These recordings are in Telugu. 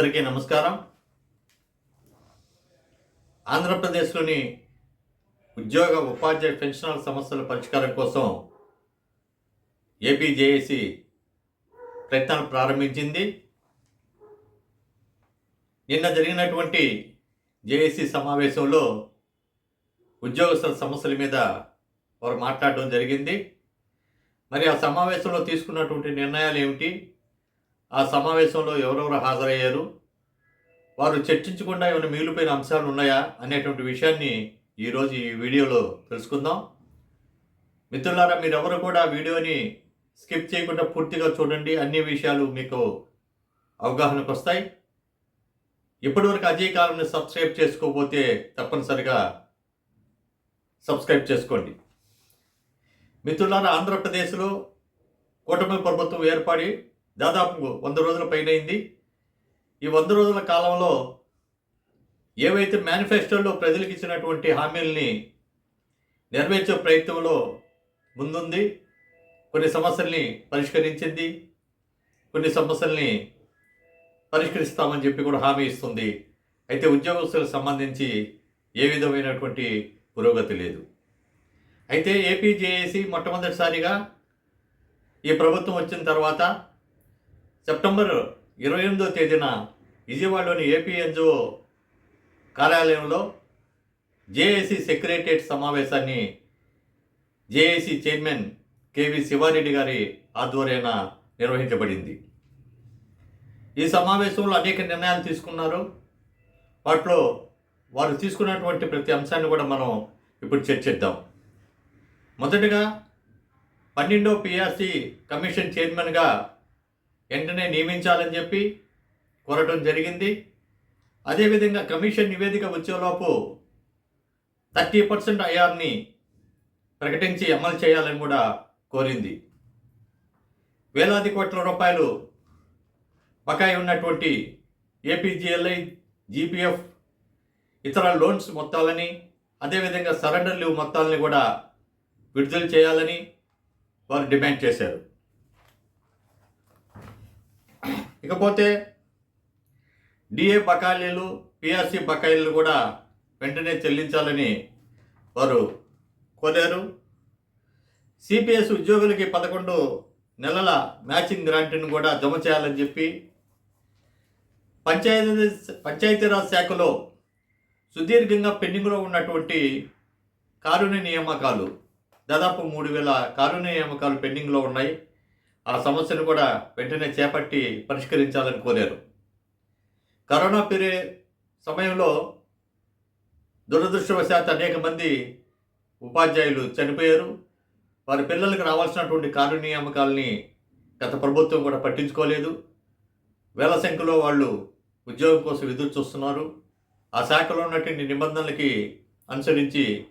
అందరికీ నమస్కారం. ఆంధ్రప్రదేశ్లోని ఉద్యోగ ఉపాధ్యాయ పెన్షనల్ సమస్యల పరిష్కారం కోసం ఏపీజేఏసి ప్రయత్నాలు ప్రారంభించింది. నిన్న జరిగినటువంటి జేఏసీ సమావేశంలో ఉద్యోగస్తుల సమస్యల మీద వారు మాట్లాడడం జరిగింది. మరి ఆ సమావేశంలో తీసుకున్నటువంటి నిర్ణయాలు ఏమిటి? ఆ సమావేశంలో ఎవరెవరు హాజరయ్యారు? వారు చర్చించకుండా ఏమైనా మిగిలిపోయిన అంశాలు ఉన్నాయా అనేటువంటి విషయాన్ని ఈరోజు ఈ వీడియోలో తెలుసుకుందాం. మిత్రులారా మీరెవరు కూడా వీడియోని స్కిప్ చేయకుండా పూర్తిగా చూడండి. అన్ని విషయాలు మీకు అవగాహనకు వస్తాయి. ఇప్పటివరకు అజయ్ కాలంని సబ్స్క్రైబ్ చేసుకోకపోతే తప్పనిసరిగా సబ్స్క్రైబ్ చేసుకోండి. మిత్రులారా ఆంధ్రప్రదేశ్లో కూటమి ప్రభుత్వం ఏర్పడి దాదాపు వంద రోజుల పైన అయింది ఈ వంద రోజుల కాలంలో ఏవైతే మేనిఫెస్టోలో ప్రజలకు ఇచ్చినటువంటి హామీల్ని నెరవేర్చే ప్రయత్నంలో ముందుంది. కొన్ని సమస్యల్ని పరిష్కరించింది. కొన్ని సమస్యల్ని పరిష్కరిస్తామని చెప్పి కూడా హామీ ఇస్తుంది. అయితే ఉద్యోగస్తులకు సంబంధించి ఏ విధమైనటువంటి పురోగతి లేదు. అయితే ఏపీజేఏసీ మొట్టమొదటిసారిగా ఈ ప్రభుత్వం వచ్చిన తర్వాత సెప్టెంబర్ ఇరవై ఎనిమిదో తేదీన విజయవాడలోని ఏపీఎన్జిఓ కార్యాలయంలో జేఏసీ సెక్రటరియట్ సమావేశాన్ని జేఏసీ చైర్మన్ కేవి శివారెడ్డి గారి ఆధ్వర్యాన నిర్వహించబడింది. ఈ సమావేశంలో అనేక నిర్ణయాలు తీసుకున్నారు. వాటిలో వారు తీసుకున్నటువంటి ప్రతి అంశాన్ని కూడా మనం ఇప్పుడు చర్చిద్దాం. మొదటగా పన్నెండో పిఆర్సీ కమిషన్ చైర్మన్గా వెంటనే నియమించాలని చెప్పి కోరటం జరిగింది. అదేవిధంగా కమిషన్ నివేదిక వచ్చేలోపు థర్టీ పర్సెంట్ ఐఆర్ని ప్రకటించి అమలు చేయాలని కూడా కోరింది. వేలాది కోట్ల రూపాయలు బకాయి ఉన్నటువంటి ఏపీజీఎల్ఐ జీపీఎఫ్ ఇతర లోన్స్ మొత్తాలని అదేవిధంగా సరెండర్ లీవ్ మొత్తాలని కూడా విడుదల చేయాలని వారు డిమాండ్ చేశారు. ఇకపోతే డిఏ బకాయిలు పిఆర్సి బకాయిలు కూడా వెంటనే చెల్లించాలని వారు కోరారు. సిపిఎస్ ఉద్యోగులకి పదకొండు నెలల మ్యాచింగ్ గ్రాంట్ను కూడా జమ చేయాలని చెప్పి పంచాయతీ పంచాయతీరాజ్ శాఖలో సుదీర్ఘంగా పెండింగ్లో ఉన్నటువంటి కారుణ్య నియామకాలు. దాదాపు మూడు వేల కారుణ్య నియామకాలు పెండింగ్లో ఉన్నాయి. ఆ సమస్యను కూడా వెంటనే చేపట్టి పరిష్కరించాలని కోరారు. కరోనా పీరియడ్ సమయంలో దురదృష్టవశాత్తు అనేక మంది ఉపాధ్యాయులు చనిపోయారు. వారి పిల్లలకు రావాల్సినటువంటి కారు నియామకాలని గత ప్రభుత్వం కూడా పట్టించుకోలేదు. వేల సంఖ్యలో వాళ్ళు ఉద్యోగం కోసం ఎదురు చూస్తున్నారు. ఆ శాఖలో ఉన్నటువంటి నిబంధనలకి అనుసరించి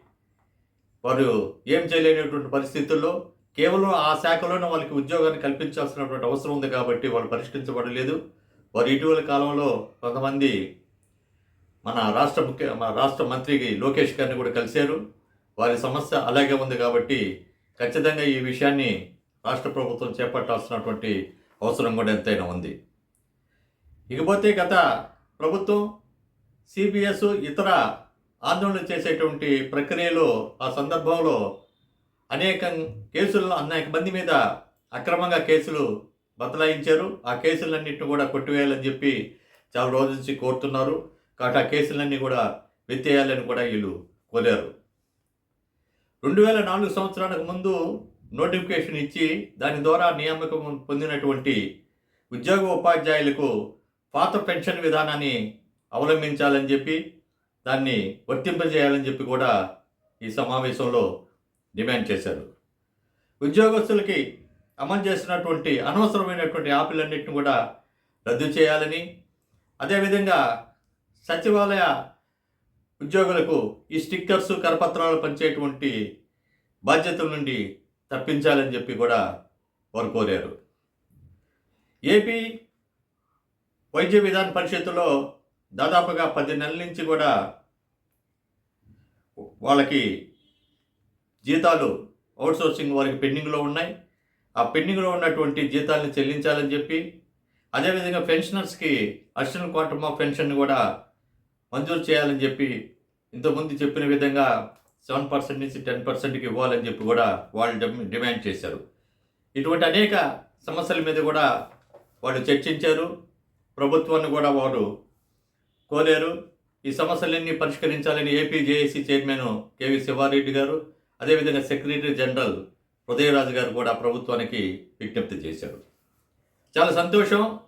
వారు ఏం చేయలేనటువంటి పరిస్థితుల్లో కేవలం ఆ శాఖలోనే వాళ్ళకి ఉద్యోగాన్ని కల్పించాల్సినటువంటి అవసరం ఉంది కాబట్టి వాళ్ళు పరిష్కరించబడలేదు. వారు ఇటీవల కాలంలో కొంతమంది మన రాష్ట్ర ముఖ్య మన రాష్ట్ర మంత్రికి లోకేష్ గారిని కూడా కలిశారు. వారి సమస్య అలాగే ఉంది కాబట్టి ఖచ్చితంగా ఈ విషయాన్ని రాష్ట్ర ప్రభుత్వం చేపట్టాల్సినటువంటి అవసరం కూడా ఎంతైనా ఉంది. ఇకపోతే గత ప్రభుత్వం సిబిఎస్ ఇతర ఆందోళన చేసేటువంటి ప్రక్రియలో ఆ సందర్భంలో అనేక కేసులను అనేక మంది మీద అక్రమంగా కేసులు బదలాయించారు ఆ కేసులన్నింటిని కూడా కొట్టివేయాలని చెప్పి చాలా రోజుల నుంచి కోరుతున్నారు. కాబట్టి ఆ కేసులన్నీ కూడా వెత్తేయాలని కూడా వీళ్ళు కోరారు. రెండు వేల నాలుగు సంవత్సరాలకు ముందు నోటిఫికేషన్ ఇచ్చి దాని ద్వారా నియామకం పొందినటువంటి ఉద్యోగ ఉపాధ్యాయులకు పాత పెన్షన్ విధానాన్ని అవలంబించాలని చెప్పి దాన్ని వర్తింపజేయాలని చెప్పి కూడా ఈ సమావేశంలో డిమాండ్ చేశారు. ఉద్యోగస్తులకి అమలు చేసినటువంటి అనవసరమైనటువంటి యాప్లన్నింటిని కూడా రద్దు చేయాలని అదేవిధంగా సచివాలయ ఉద్యోగులకు ఈ స్టిక్కర్స్ కరపత్రాలు పంచేటువంటి బాధ్యతల నుండి తప్పించాలని చెప్పి కూడా వారు కోరారు. ఏపీ వైద్య విధాన పరిషత్తులో దాదాపుగా పది నెలల నుంచి కూడా వాళ్ళకి జీతాలు అవుట్సోర్సింగ్ వారికి పెండింగ్లో ఉన్నాయి. ఆ పెండింగ్లో ఉన్నటువంటి జీతాలను చెల్లించాలని చెప్పి అదేవిధంగా పెన్షనర్స్కి అడిషనల్ క్వార్టమ్ ఆఫ్ పెన్షన్ కూడా మంజూరు చేయాలని చెప్పి ఇంతకుముందు చెప్పిన విధంగా సెవెన్ పర్సెంట్ నుంచి టెన్ పర్సెంట్కి ఇవ్వాలని చెప్పి కూడా వాళ్ళు డిమాండ్ చేశారు. ఇటువంటి అనేక సమస్యల మీద కూడా వాళ్ళు చర్చించారు. ప్రభుత్వాన్ని కూడా వారు కోరారు. ఈ సమస్యలన్నీ పరిష్కరించాలని AP JAC chairman KV Sivareddy గారు అదేవిధంగా సెక్రటరీ జనరల్ హృదయరాజు గారు కూడా ప్రభుత్వానికి విజ్ఞప్తి చేశారు. చాలా సంతోషం.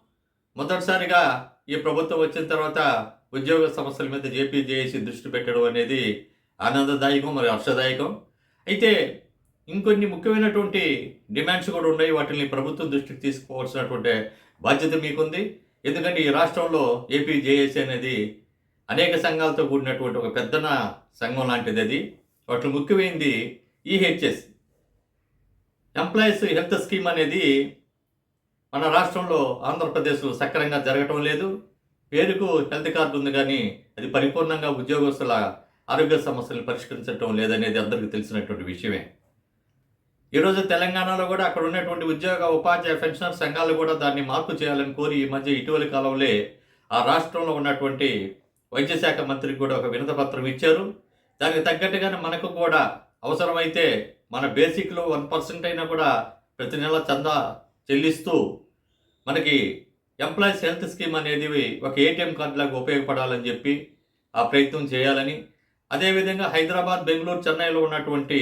మొదటిసారిగా ఈ ప్రభుత్వం వచ్చిన తర్వాత ఉద్యోగ సమస్యల మీద జేపీజేఏసి దృష్టి పెట్టడం అనేది ఆనందదాయకం మరి హర్షదాయకం. అయితే ఇంకొన్ని ముఖ్యమైనటువంటి డిమాండ్స్ కూడా ఉన్నాయి. వాటిని ప్రభుత్వం దృష్టికి తీసుకోవాల్సినటువంటి బాధ్యత మీకుంది. ఎందుకంటే ఈ రాష్ట్రంలో ఏపీ జేఏసీ అనేది అనేక సంఘాలతో కూడినటువంటి ఒక పెద్దన సంఘం లాంటిది అది. వాటిలో ముఖ్యమైనది ఈహెచ్ఎస్ ఎంప్లాయీస్ హెల్త్ స్కీమ్ అనేది మన రాష్ట్రంలో ఆంధ్రప్రదేశ్లో సక్రమంగా జరగటం లేదు. పేరుకు హెల్త్ కార్డు ఉంది కానీ అది పరిపూర్ణంగా ఉద్యోగస్తుల ఆరోగ్య సమస్యలు పరిష్కరించడం లేదనేది అందరికీ తెలిసినటువంటి విషయమే. ఈరోజు తెలంగాణలో కూడా అక్కడ ఉన్నటువంటి ఉద్యోగ ఉపాధ్యాయ పెన్షనర్ సంఘాలు కూడా దాన్ని మార్పు చేయాలని కోరి ఈ మధ్య ఇటీవలి కాలంలో ఆ రాష్ట్రంలో ఉన్నటువంటి వైద్య శాఖ మంత్రికి కూడా ఒక వినతపత్రం ఇచ్చారు. దానికి తగ్గట్టుగానే మనకు కూడా అవసరమైతే మన బేసిక్లో వన్ పర్సెంట్ అయినా కూడా ప్రతి నెల చందా చెల్లిస్తూ మనకి ఎంప్లాయీస్ హెల్త్ స్కీమ్ అనేది ఒక ఏటీఎం కార్డు లాగా ఉపయోగపడాలని చెప్పి ఆ ప్రయత్నం చేయాలని. అదేవిధంగా హైదరాబాద్ బెంగళూరు చెన్నైలో ఉన్నటువంటి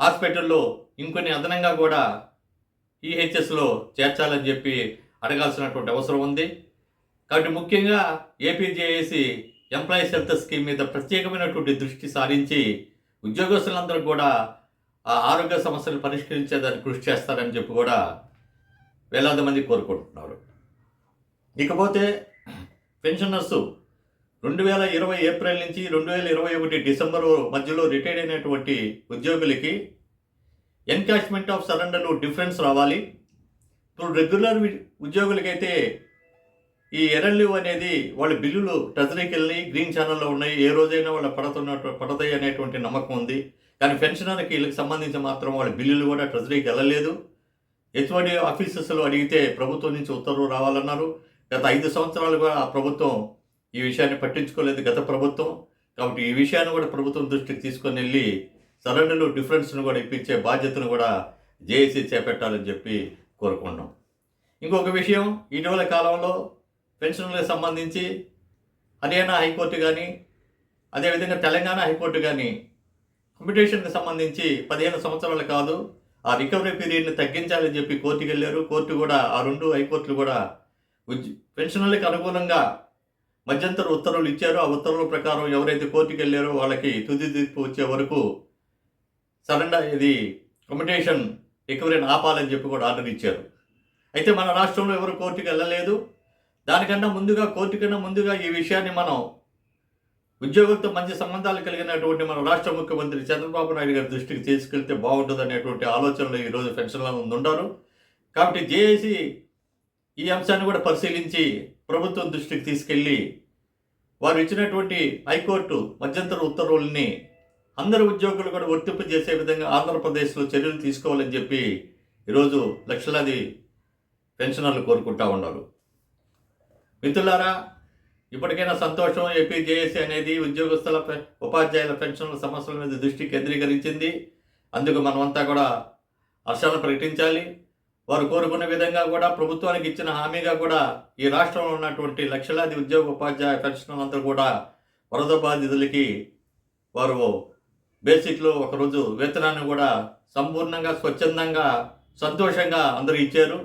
హాస్పిటల్లో ఇంకొన్ని అదనంగా కూడా ఈహెచ్ఎస్లో చేర్చాలని చెప్పి అడగాల్సినటువంటి అవసరం ఉంది. కాబట్టి ముఖ్యంగా ఏపీజేఏసి ఎంప్లాయీస్ హెల్త్ స్కీమ్ మీద ప్రత్యేకమైనటువంటి దృష్టి సారించి ఉద్యోగస్తులందరూ కూడా ఆ ఆరోగ్య సమస్యలు పరిష్కరించేదానికి కృషి చేస్తారని చెప్పి కూడా వేలాది మంది కోరుకుంటున్నారు. ఇకపోతే పెన్షనర్స్ రెండు వేల ఇరవై ఏప్రిల్ నుంచి రెండు వేల ఇరవై ఒకటి డిసెంబర్ మధ్యలో రిటైర్ అయినటువంటి ఉద్యోగులకి ఎన్కాష్మెంట్ ఆఫ్ సరెండర్లు డిఫరెన్స్ రావాలి. ఇప్పుడు రెగ్యులర్ ఉద్యోగులకైతే ఈ ఎరల్లివ్ అనేది వాళ్ళ బిల్లులు ట్రెజరీకి వెళ్ళి గ్రీన్ ఛానల్లో ఉన్నాయి ఏ రోజైనా వాళ్ళ పడుతున్నట్టు పడతాయి అనేటువంటి నమ్మకం ఉంది. కానీ పెన్షనర్కి వీళ్ళకి సంబంధించి మాత్రం వాళ్ళ బిల్లులు కూడా ట్రెజరీకి వెళ్ళలేదు. హెచ్ఓడి ఆఫీసెస్లో అడిగితే ప్రభుత్వం నుంచి ఉత్తర్వులు రావాలన్నారు. గత ఐదు సంవత్సరాలుగా ఆ ప్రభుత్వం ఈ విషయాన్ని పట్టించుకోలేదు గత ప్రభుత్వం. కాబట్టి ఈ విషయాన్ని కూడా ప్రభుత్వం దృష్టికి తీసుకొని వెళ్ళి సరెండర్లు డిఫరెన్స్ను కూడా ఇప్పించే బాధ్యతను కూడా జేఏసీ చేపట్టాలని చెప్పి కోరుకున్నాం ఇంకొక విషయం ఇటీవల కాలంలో పెన్షన్లకు సంబంధించి హర్యానా హైకోర్టు కానీ అదేవిధంగా తెలంగాణ హైకోర్టు కానీ కంపిటీషన్కి సంబంధించి పదిహేను సంవత్సరాలు కాదు ఆ రికవరీ పీరియడ్ని తగ్గించాలని చెప్పి కోర్టుకి వెళ్ళారు. కోర్టు కూడా ఆ రెండు హైకోర్టులు కూడా పెన్షన్లకు పెన్షనర్లకు మధ్యంతర ఉత్తర్వులు ఇచ్చారో. ఆ ఉత్తర్వుల ప్రకారం ఎవరైతే కోర్టుకి వెళ్ళారో వాళ్ళకి తుది తీర్పు వచ్చే వరకు సరెండర్ ఇది కమిటేషన్ రికవరీని ఆపాలని చెప్పి కూడా ఆర్డర్ ఇచ్చారు. అయితే మన రాష్ట్రంలో ఎవరు కోర్టుకి వెళ్ళలేదు. దానికన్నా ముందుగా కోర్టు కన్నా ముందుగా ఈ విషయాన్ని మనం ఉద్యోగులతో మంచి సంబంధాలు కలిగినటువంటి మన రాష్ట్ర ముఖ్యమంత్రి చంద్రబాబు నాయుడు గారి దృష్టికి తీసుకెళ్తే బాగుంటుంది అనేటువంటి ఆలోచనలు ఈరోజు పెన్షన్లలో ఉండారు. కాబట్టి జేఏసీ ఈ అంశాన్ని కూడా పరిశీలించి ప్రభుత్వం దృష్టికి తీసుకెళ్ళి వారు ఇచ్చినటువంటి హైకోర్టు మధ్యంతర ఉత్తర్వుల్ని అందరు ఉద్యోగులు కూడా వర్తింపు చేసే విధంగా ఆంధ్రప్రదేశ్లో చర్యలు తీసుకోవాలని చెప్పి ఈరోజు లక్షలాది పెన్షనర్లు కోరుకుంటా ఉన్నారు. మిత్రులారా ఇప్పటికైనా సంతోషం ఏపీ జేఏసీ అనేది ఉద్యోగస్తుల ఉపాధ్యాయుల పెన్షన్ల సమస్యల మీద దృష్టి కేంద్రీకరించింది. అందుకు మనమంతా కూడా హర్షాలను ప్రకటించాలి. వారు కోరుకున్న విధంగా కూడా ప్రభుత్వానికి ఇచ్చిన హామీగా కూడా ఈ రాష్ట్రంలో ఉన్నటువంటి లక్షలాది ఉద్యోగ ఉపాధ్యాయ పెన్షన్లంతా కూడా వరద బాధితులకి వారు బేసిక్లో ఒకరోజు వేతనాన్ని కూడా సంపూర్ణంగా స్వచ్ఛందంగా సంతోషంగా అందరూ ఇచ్చారు.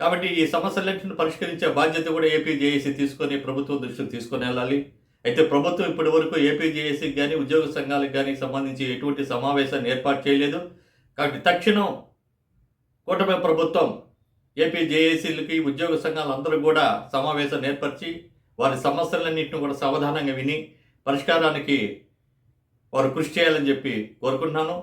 కాబట్టి ఈ సమస్యలన్నింటిని పరిష్కరించే బాధ్యత కూడా ఏపీ జేఏసీ తీసుకొని ప్రభుత్వం దృష్టికి తీసుకొని వెళ్ళాలి. అయితే ప్రభుత్వం ఇప్పటి వరకు ఏపీ జేఏసీకి కానీ ఉద్యోగ సంఘాలకు కానీ సంబంధించి ఎటువంటి సమావేశాన్ని ఏర్పాటు చేయలేదు. కాబట్టి తక్షణం కూటమి ప్రభుత్వం ఏపీ జేఏసీలకి ఉద్యోగ సంఘాలందరూ కూడా సమావేశం ఏర్పరిచి వారి సమస్యలన్నింటిని కూడా సావధానంగా విని పరిష్కారానికి వారు కృషి చేయాలని చెప్పి కోరుకుంటున్నాను.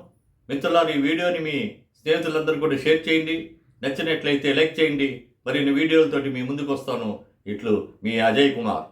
మిత్రులారు ఈ వీడియోని మీ స్నేహితులందరూ కూడా షేర్ చేయండి. నచ్చినట్లయితే లైక్ చేయండి. మరిన్ని వీడియోలతోటి మీ ముందుకు వస్తాను ఇట్లు మీ అజయ్ కుమార్.